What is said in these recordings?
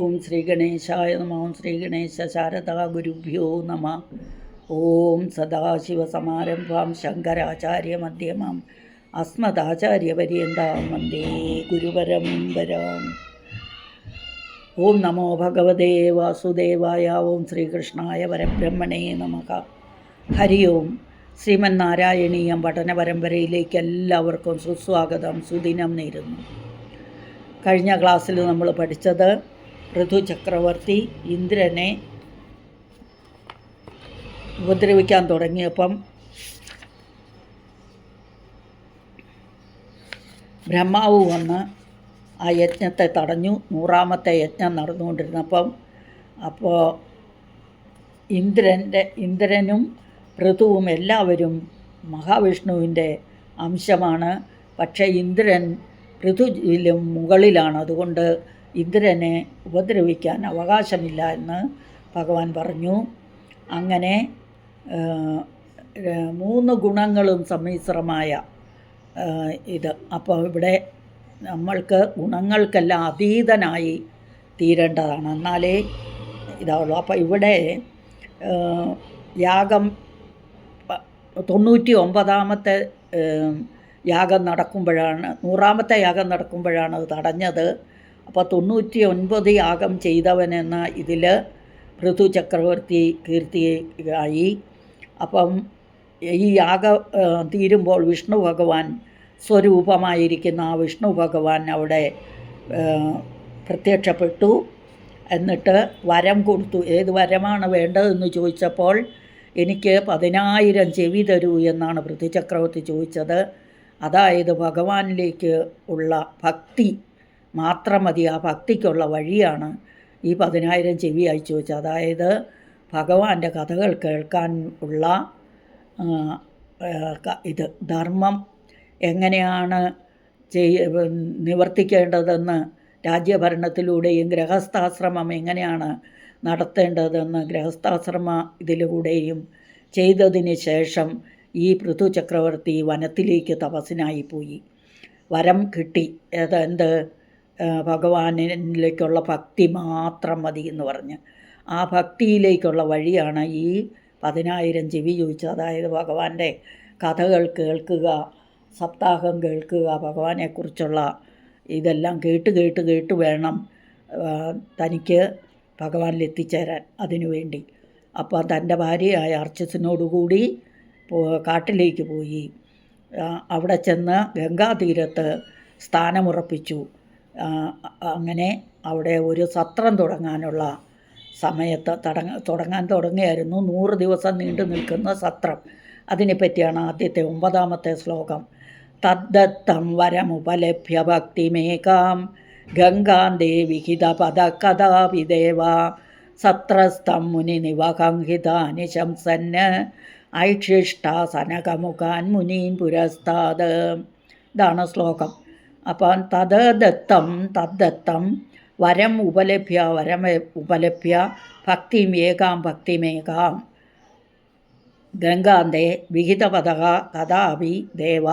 ഓം ശ്രീ ഗണേശായ നമ ഓം ശ്രീ ഗണേശ ശാരദാ ഗുരുഭ്യോ നമ. ഓം സദാശിവസമാരംഭാം ശങ്കരാചാര്യമധ്യമാം അസ്മദാചാര്യപര്യന്താം വന്ദേ ഗുരുപരമ്പരാം ഓം നമോ ഭഗവതേ വാസുദേവായ ഓം ശ്രീകൃഷ്ണായ പരബ്രഹ്മണേ നമഃ ഹരി ഓം. ശ്രീമന്നാരായണീയം പഠന പരമ്പരയിലേക്ക് എല്ലാവർക്കും സുസ്വാഗതം. സുദിനം നേരുന്നു. കഴിഞ്ഞ ക്ലാസ്സിൽ നമ്മൾ പഠിച്ചത് ഋതു ചക്രവർത്തി ഇന്ദ്രനെ ഉപദ്രവിക്കാൻ തുടങ്ങിയപ്പം ബ്രഹ്മാവ് വന്ന് ആ യജ്ഞത്തെ തടഞ്ഞു. നൂറാമത്തെ യജ്ഞം നടന്നുകൊണ്ടിരുന്നപ്പം അപ്പോൾ ഇന്ദ്രന്റെ ഇന്ദ്രനും ഋതുവും എല്ലാവരും മഹാവിഷ്ണുവിന്റെ അംശമാണ്. പക്ഷേ ഇന്ദ്രൻ ഋതുവിലും മുകളിലാണ്. അതുകൊണ്ട് ഇന്ദ്രനെ ഉപദ്രവിക്കാൻ അവകാശമില്ല എന്ന് ഭഗവാൻ പറഞ്ഞു. അങ്ങനെ മൂന്ന് ഗുണങ്ങളും സമ്മിശ്രമായ ഇത്. അപ്പോൾ ഇവിടെ നമ്മൾക്ക് ഗുണങ്ങൾക്കെല്ലാം അതീതനായി തീരേണ്ടതാണ്. എന്നാലേ ഇതാവുള്ളൂ. അപ്പോൾ ഇവിടെ യാഗം തൊണ്ണൂറ്റി ഒമ്പതാമത്തെ യാഗം നടക്കുമ്പോഴാണ് നൂറാമത്തെ യാഗം നടക്കുമ്പോഴാണ് അത് തടഞ്ഞത്. അപ്പോൾ തൊണ്ണൂറ്റി ഒൻപത് യാഗം ചെയ്തവനെന്ന ഇതിൽ പൃഥു ചക്രവർത്തി കീർത്തിയായി. അപ്പം ഈ യാഗ തീരുമ്പോൾ വിഷ്ണു ഭഗവാൻ സ്വരൂപമായിരിക്കുന്ന ആ വിഷ്ണു ഭഗവാൻ അവിടെ പ്രത്യക്ഷപ്പെട്ടു. എന്നിട്ട് വരം കൊടുത്തു. ഏത് വരമാണ് വേണ്ടതെന്ന് ചോദിച്ചപ്പോൾ എനിക്ക് പതിനായിരം ചെവി തരൂ എന്നാണ് പൃഥ്വിചക്രവർത്തി ചോദിച്ചത്. അതായത് ഭഗവാനിലേക്ക് ഉള്ള ഭക്തി മാത്രം മതി. ആ ഭക്തിക്കുള്ള വഴിയാണ് ഈ പതിനായിരം ചെവി അയച്ചു വെച്ചത്. അതായത് ഭഗവാന്റെ കഥകൾ കേൾക്കാൻ ഉള്ള ഇത് ധർമ്മം എങ്ങനെയാണ് ചെയ്യ നിവർത്തിക്കേണ്ടതെന്ന് രാജ്യഭരണത്തിലൂടെയും ഗൃഹസ്ഥാശ്രമം എങ്ങനെയാണ് നടത്തേണ്ടതെന്ന് ഗൃഹസ്ഥാശ്രമ ഇതിലൂടെയും ചെയ്തതിന് ശേഷം ഈ പൃഥു ചക്രവർത്തി വനത്തിലേക്ക് തപസ്സിനായി പോയി. വരം കിട്ടി. അതെന്ത് ഭഗവാനിലേക്കുള്ള ഭക്തി മാത്രം മതി എന്ന് പറഞ്ഞ്. ആ ഭക്തിയിലേക്കുള്ള വഴിയാണ് ഈ പതിനായിരം ചെവി ചോദിച്ചത്. അതായത് ഭഗവാന്റെ കഥകൾ കേൾക്കുക സപ്താഹം കേൾക്കുക ഭഗവാനെക്കുറിച്ചുള്ള ഇതെല്ലാം കേട്ട് കേട്ട് കേട്ട് വേണം തനിക്ക് ഭഗവാനിൽ എത്തിച്ചേരാൻ അതിനുവേണ്ടി അപ്പോൾ തന്റെ ഭാര്യയായ അർച്ചസിനോടുകൂടി കാട്ടിലേക്ക് പോയി. അവിടെ ചെന്ന് ഗംഗാതീരത്ത് സ്ഥാനമുറപ്പിച്ചു അങ്ങനെ അവിടെ ഒരു സത്രം തുടങ്ങാനുള്ള സമയത്ത് തടങ്ങ തുടങ്ങാൻ തുടങ്ങിയായിരുന്നു. നൂറ് ദിവസം നീണ്ടു നിൽക്കുന്ന സത്രം. അതിനെപ്പറ്റിയാണ് ആദ്യത്തെ ഒമ്പതാമത്തെ ശ്ലോകം. തദ്ദത്തം വരമുപലഭ്യ ഭക്തിമേകാം. ഗംഗാന്തേ വിഹിത പദ കഥാവിദേവ സത്രസ്തം മുനി നിവകംഹിതാനിശംസന് ഐക്ഷിഷ്ടാസനകമുഖാൻ മുനീൻ പുരസ്താത് ഇതാണ് ശ്ലോകം. അപ്പം തത് ദത്തം തദ്ദത്തം വരം ഉപലഭ്യ വരം ഉപലഭ്യ ഭക്തിം ഏകാം ഭക്തിമേകാം ഗംഗാന്തേ വിഹിതപതക കഥാപി ദേവ.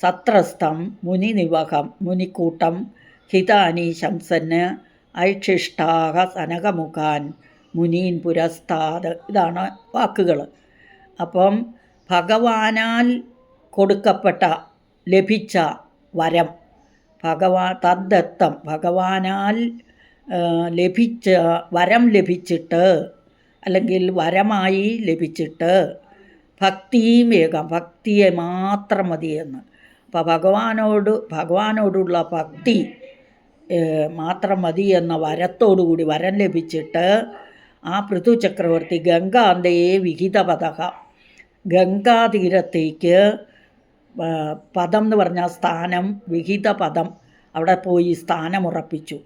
സത്രസ്തം മുനിനിവഹം മുനിക്കൂട്ടം. ഹിതാനി ശംസന് ഐക്ഷിഷ്ടാഹ സനകമുഖാൻ. മുനീൻ പുരസ്താത് ഇതാണ് വാക്കുകൾ അപ്പം ഭഗവാനാൽ കൊടുക്കപ്പെട്ട ലഭിച്ച വരം. ഭഗവാൻ തദ്ദത്തം. ഭഗവാനാൽ ലഭിച്ച വരം ലഭിച്ചിട്ട് അല്ലെങ്കിൽ വരമായി ലഭിച്ചിട്ട് ഭക്തിയും വേഗം ഭക്തിയെ മാത്രം മതിയെന്ന് അപ്പോൾ ഭഗവാനോട് ഭഗവാനോടുള്ള ഭക്തി മാത്രം മതി എന്ന വരത്തോടുകൂടി വരം ലഭിച്ചിട്ട് ആ പൃഥു ചക്രവർത്തി ഗംഗാന്തയെ വിഹിത പതക ഗംഗാതീരത്തേക്ക് പദം എന്ന് പറഞ്ഞാൽ സ്ഥാനം വിഹിത പദം. അവിടെ പോയി സ്ഥാനമുറപ്പിച്ചു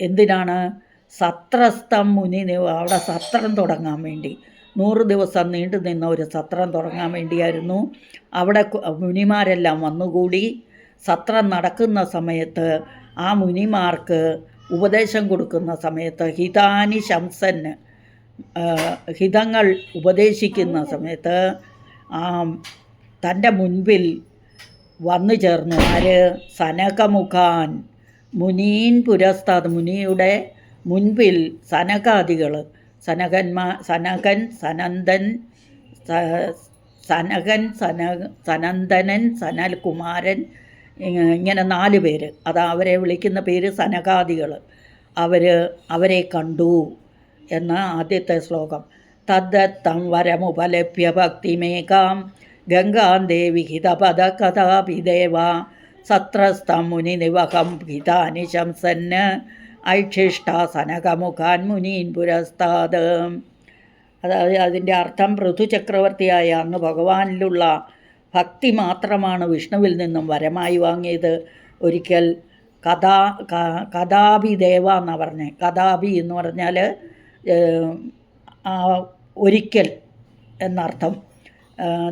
എന്തിനാണ്? സത്രസ്ഥം മുനി അവിടെ സത്രം തുടങ്ങാൻ വേണ്ടി. നൂറ് ദിവസം നീണ്ടു നിന്ന ഒരു സത്രം തുടങ്ങാൻ വേണ്ടിയായിരുന്നു. അവിടെ മുനിമാരെല്ലാം വന്നുകൂടി. സത്രം നടക്കുന്ന സമയത്ത് ആ മുനിമാർക്ക് ഉപദേശം കൊടുക്കുന്ന സമയത്ത് ഹിതാനി ശംസന് ഹിതങ്ങൾ ഉപദേശിക്കുന്ന സമയത്ത് ആ തന്റെ മുൻപിൽ വന്നു ചേർന്നു. ആര്? സനകമുഖാൻ. മുനീൻ പുരസ്താദ് മുനിയുടെ മുൻപിൽ സനകാദികൾ. സനകന്മാ സനകൻ സനന്ദൻ സനകൻ സന സനന്ദനൻ സനൽകുമാരൻ ഇങ്ങ- ഇങ്ങനെ നാല് പേര്. അത് അവരെ വിളിക്കുന്ന പേര് സനകാദികൾ. അവർ അവരെ കണ്ടു എന്ന ആദ്യത്തെ ശ്ലോകം. തദ്ദത്തം വരമുപലഭ്യ ഭക്തിമേകാം സത്രസ്തം മുനിനിവഹം ഹിതാനി ശംസന് ഐക്ഷിഷ്ട സനകമുഖാൻ മുനീൻ പുരസ്താത് അതായത് അതിന്റെ അർത്ഥം പൃഥു ചക്രവർത്തിയായ അങ്ങ് ഭഗവാനിലുള്ള ഭക്തി മാത്രമാണ് വിഷ്ണുവിൽ നിന്നും വരമായി വാങ്ങിയത്. ഒരിക്കൽ കഥാ കഥാപി ദേവ എന്നാണ് പറഞ്ഞത് കഥാപി എന്ന് പറഞ്ഞാൽ ഒരിക്കൽ എന്നർത്ഥം.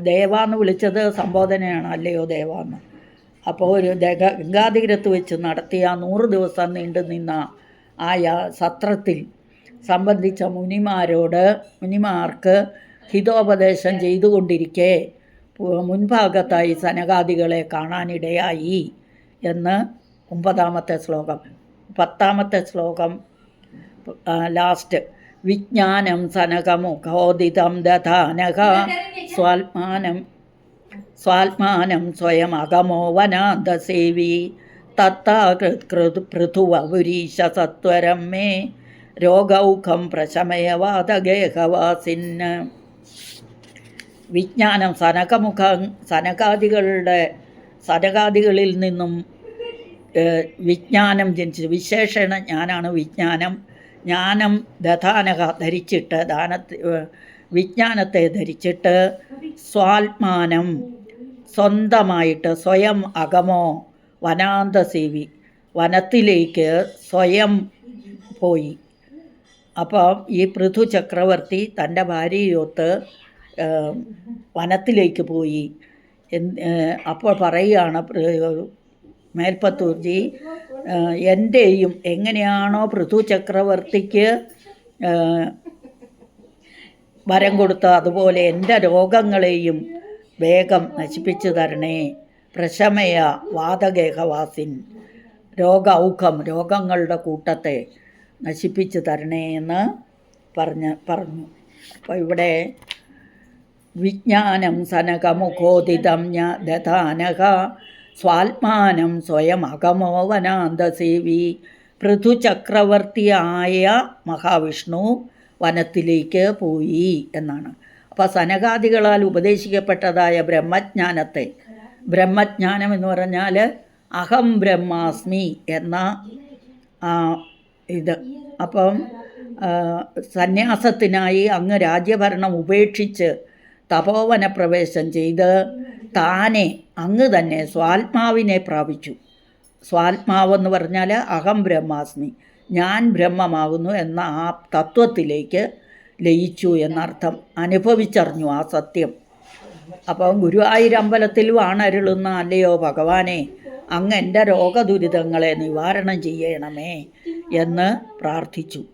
ദേവ എന്ന് വിളിച്ചത് സംബോധനയാണ് അല്ലയോ ദേവ എന്ന് അപ്പോൾ ഒരു ഗംഗാതീരത്ത് വെച്ച് നടത്തിയ നൂറ് ദിവസം നീണ്ടു നിന്ന ആ സത്രത്തിൽ സംബന്ധിച്ച മുനിമാരോട് മുനിമാർക്ക് ഹിതോപദേശം ചെയ്തുകൊണ്ടിരിക്കെ മുൻഭാഗത്തായി സനകാദികളെ കാണാനിടയായി എന്ന് ഒമ്പതാമത്തെ ശ്ലോകം. പത്താമത്തെ ശ്ലോകം ലാസ്റ്റ്. വിജ്ഞാനം സനകമുഖോദിതം ദധാനക സ്വാത്മാനം സ്വാത്മാനം സ്വയം അകമോ വനാന്തസേവി തത്താകൃത് പൃഥുവപുരീശ സത്വരം മേ. രോഗൗഖം പ്രശമയവാതഗേഹവാസിന് വിജ്ഞാനം സനകമുഖ സനകാദികളുടെ സനകാദികളിൽ നിന്നും വിജ്ഞാനം ജനിച്ചു വിശേഷണ ഞാനാണ് വിജ്ഞാനം. ജ്ഞാനം ദധാനക ധരിച്ചിട്ട് ദാനത്തെ വിജ്ഞാനത്തെ ധരിച്ചിട്ട് സ്വാത്മാനം സ്വന്തമായിട്ട് സ്വയം അകമോ വനാന്തസേവി വനത്തിലേക്ക് സ്വയം പോയി. അപ്പം ഈ പൃഥു ചക്രവർത്തി തന്റെ ഭാര്യയൊത്ത് വനത്തിലേക്ക് പോയി. അപ്പോൾ പറയുകയാണ് മേൽപ്പത്തൂർജി എന്റെയും എങ്ങനെയാണോ പൃഥു ചക്രവർത്തിക്ക് വരം കൊടുത്ത അതുപോലെ എന്റെ രോഗങ്ങളെയും വേഗം നശിപ്പിച്ചു തരണേ. പ്രശമയ വാതഗേഹവാസിൻ രോഗൗഖം രോഗങ്ങളുടെ കൂട്ടത്തെ നശിപ്പിച്ചു തരണേ എന്ന് പറഞ്ഞ് പറഞ്ഞു. അപ്പോൾ ഇവിടെ വിജ്ഞാനം സനകമുഖോദിതം ഞ ദധാനക സ്വാത്മാനം സ്വയം അകമോവനാന്തസേവി. പൃഥുചക്രവർത്തിയായ മഹാവിഷ്ണു. വനത്തിലേക്ക് പോയി എന്നാണ്. അപ്പോൾ സനകാദികളാൽ ഉപദേശിക്കപ്പെട്ടതായ ബ്രഹ്മജ്ഞാനത്തെ ബ്രഹ്മജ്ഞാനം എന്ന് പറഞ്ഞാൽ അഹം ബ്രഹ്മാസ്മി എന്ന ഇത്. അപ്പം സന്യാസത്തിനായി അങ്ങ് രാജ്യഭരണം ഉപേക്ഷിച്ച് തപോവന പ്രവേശം ചെയ്ത് താനെ അങ്ങ് തന്നെ സ്വാത്മാവിനെ പ്രാപിച്ചു. സ്വാത്മാവെന്ന് പറഞ്ഞാൽ അഹം ബ്രഹ്മാസ്മി. ഞാൻ ബ്രഹ്മമാകുന്നു എന്ന ആ തത്വത്തിലേക്ക് ലയിച്ചു എന്നർത്ഥം. അനുഭവിച്ചറിഞ്ഞു ആ സത്യം. അപ്പം ഗുരുവായൂരമ്പലത്തിലും വാണരുളുന്ന അല്ലയോ ഭഗവാനെ അങ്ങ് എന്റെ രോഗദുരിതങ്ങളെ നിവാരണം ചെയ്യണമേ എന്ന് പ്രാർത്ഥിച്ചു.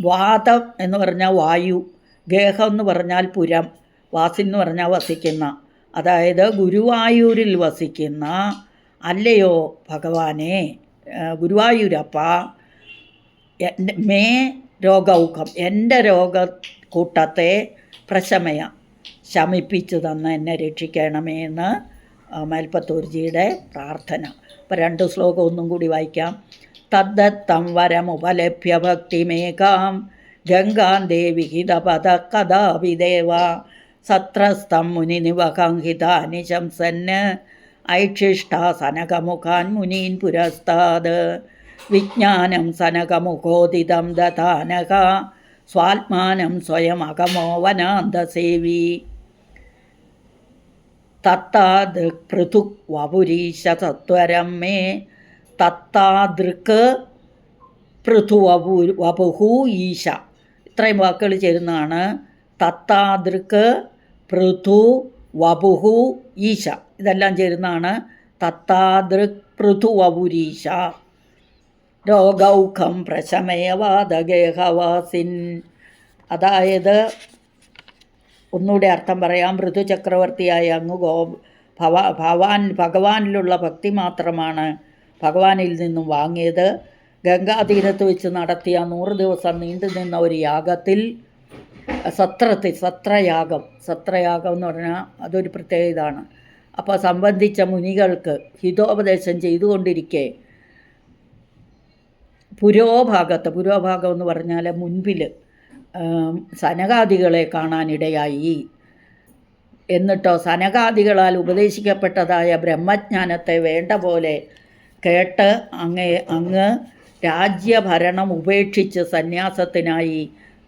വാതം എന്ന് പറഞ്ഞാൽ വായു ഗേഹം എന്ന് പറഞ്ഞാൽ പുരം വാസി എന്ന് പറഞ്ഞാൽ വസിക്കുന്ന അതായത് ഗുരുവായൂരിൽ വസിക്കുന്ന അല്ലയോ ഭഗവാനെ ഗുരുവായൂരപ്പ മേ രോഗൗഖം എന്റെ രോഗ കൂട്ടത്തെ പ്രശമയ ശമിപ്പിച്ചു തന്ന് എന്നെ രക്ഷിക്കണമേ എന്ന് മേൽപ്പത്തൂർജിയുടെ പ്രാർത്ഥന. അപ്പം രണ്ട് ശ്ലോകം ഒന്നും കൂടി വായിക്കാം. തദ്ദത്തം വരമുപലഭ്യ ഭക്തിമേകാം ഗംഗാം ദേവി ഹിതപദ കഥാവിദേവ സത്രസ്തം മുനി മുനിനിവകംഹിതാനി ശംസന് ഐക്ഷിഷ്ടാ സനകമുഖാൻ മുനീൻ പുരസ്താത് വിജ്ഞാനം സനകമുഖോദിതം ദധാനക സ്വാത്മാനം സ്വയം വനാന്തസേവി. തത്താദൃക് പൃഥുക് വപുരീശ സത്വരം മേ. തത്താദൃക് പൃഥു വപു വപുഹു ഈശ. ഇത്രയും വാക്കുകൾ ചേരുന്നതാണ്. തത്താദൃക് പൃഥു വപുഹു ഈശ. ഇതെല്ലാം ചേരുന്നതാണ്. തത്താദൃക് പൃഥു വപുരീശ. രോഗൗഖം പ്രശമേവാദഗേഹവാസിൻ അതായത് ഒന്നുകൂടെ അർത്ഥം പറയാം ഋതു ചക്രവർത്തിയായ അങ്ങ് ഗോ ഭവ ഭവാൻ ഭഗവാനിലുള്ള ഭക്തി മാത്രമാണ് ഭഗവാനിൽ നിന്നും വാങ്ങിയത്. ഗംഗാതീരത്ത് വെച്ച് നടത്തിയ നൂറ് ദിവസം നീണ്ടു നിന്ന ഒരു യാഗത്തിൽ സത്രത്തിൽ സത്രയാഗം സത്രയാഗം എന്ന് പറഞ്ഞാൽ അതൊരു പ്രത്യേക ഇതാണ്. അപ്പോൾ സംബന്ധിച്ച മുനികൾക്ക് ഹിതോപദേശം ചെയ്തുകൊണ്ടിരിക്കെ പുരോഭാഗത്ത് പുരോഭാഗം എന്ന് പറഞ്ഞാൽ മുൻപിൽ സനകാദികളെ കാണാനിടയായി. എന്നിട്ടോ സനകാദികളാൽ ഉപദേശിക്കപ്പെട്ടതായ ബ്രഹ്മജ്ഞാനത്തെ വേണ്ട പോലെ കേട്ട് അങ്ങേ അങ്ങ് രാജ്യഭരണം ഉപേക്ഷിച്ച് സന്യാസത്തിനായി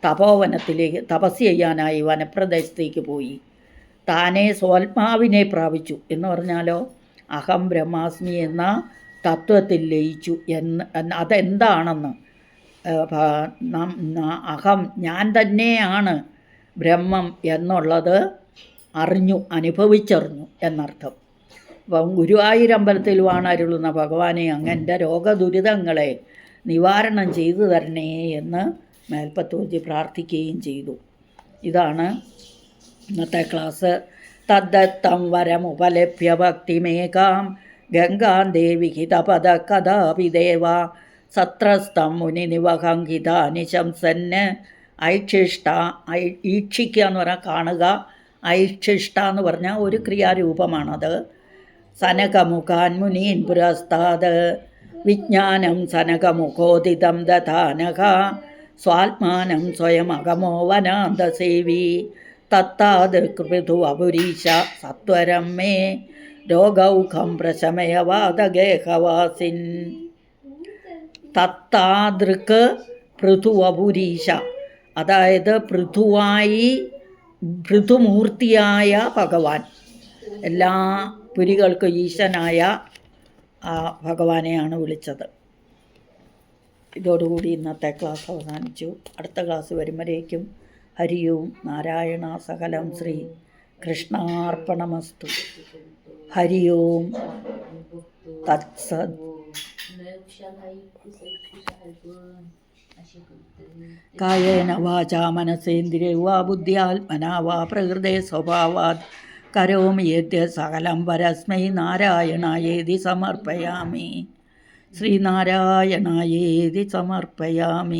തപോവനത്തിലേക്ക് തപസ് ചെയ്യാനായി വനപ്രദേശത്തേക്ക് പോയി. താനെ സ്വാത്മാവിനെ പ്രാപിച്ചു എന്ന് പറഞ്ഞാലോ? അഹം ബ്രഹ്മാസ്മി എന്ന തത്വത്തിൽ ലയിച്ചു എന്ന് അതെന്താണെന്ന്. അഹം ഞാൻ തന്നെയാണ് ബ്രഹ്മം എന്നുള്ളത് അറിഞ്ഞു അനുഭവിച്ചറിഞ്ഞു എന്നർത്ഥം. അപ്പം ഗുരുവായൂരമ്പലത്തിൽ വാണരുളുന്ന ഭഗവാനെ അങ്ങന്റെ രോഗദുരിതങ്ങളെ നിവാരണം ചെയ്തു തരണേ എന്ന് മേൽപ്പത്തൂജി പ്രാർത്ഥിക്കുകയും ചെയ്തു. ഇതാണ് ഇന്നത്തെ ക്ലാസ്. തദ്ദത്തം വരമുപലഭ്യ ഭക്തിമേകാം ഗംഗാം ദേവി ഹിതപദ കഥാപി ദേവ സത്രസ്തം മുനി നിവഹംഹിത നിശംസന് ഐക്ഷിഷ്ട ഐ ഈക്ഷിക്കുക എന്ന് പറഞ്ഞാൽ കാണുക. ഐക്ഷിഷ്ട എന്ന് പറഞ്ഞാൽ ഒരു ക്രിയാരൂപമാണത് സനകമുഖാൻ മുനീൻ പുരസ്താത് വിജ്ഞാനം സനകമുഖോദിതം ദധാനക സ്വാത്മാനം സ്വയമകമോ വനാന്തസേവി. തത്താതൃകൃതു അപുരീശ സത്വരം മേ. രോഗൗഖം പ്രശമയവാദഗേഹവാസിൻ. തത്താതൃക്ക് പൃഥുവപുരീശ. അതായത് പൃഥുവായി പൃഥുമൂർത്തിയായ ഭഗവാൻ. എല്ലാ പുരികൾക്കും ഈശനായ ആ ഭഗവാനെയാണ് വിളിച്ചത്. ഇതോടുകൂടി ഇന്നത്തെ ക്ലാസ് അവസാനിച്ചു. അടുത്ത ക്ലാസ് വരുമ്പോഴേക്കും ഹരിയും നാരായണ സകലം ശ്രീ കൃഷ്ണാർപ്പണമസ്തു. हरिओम कायेन वाचा मनसेंद्रिय वा बुद्ध्यात्मना वा प्रकृते स्वभावात्। करोमि यद्य सकलं परस्मै नारायणायेदि समर्पयामि। श्रीनारायणायेदि समर्पयामि।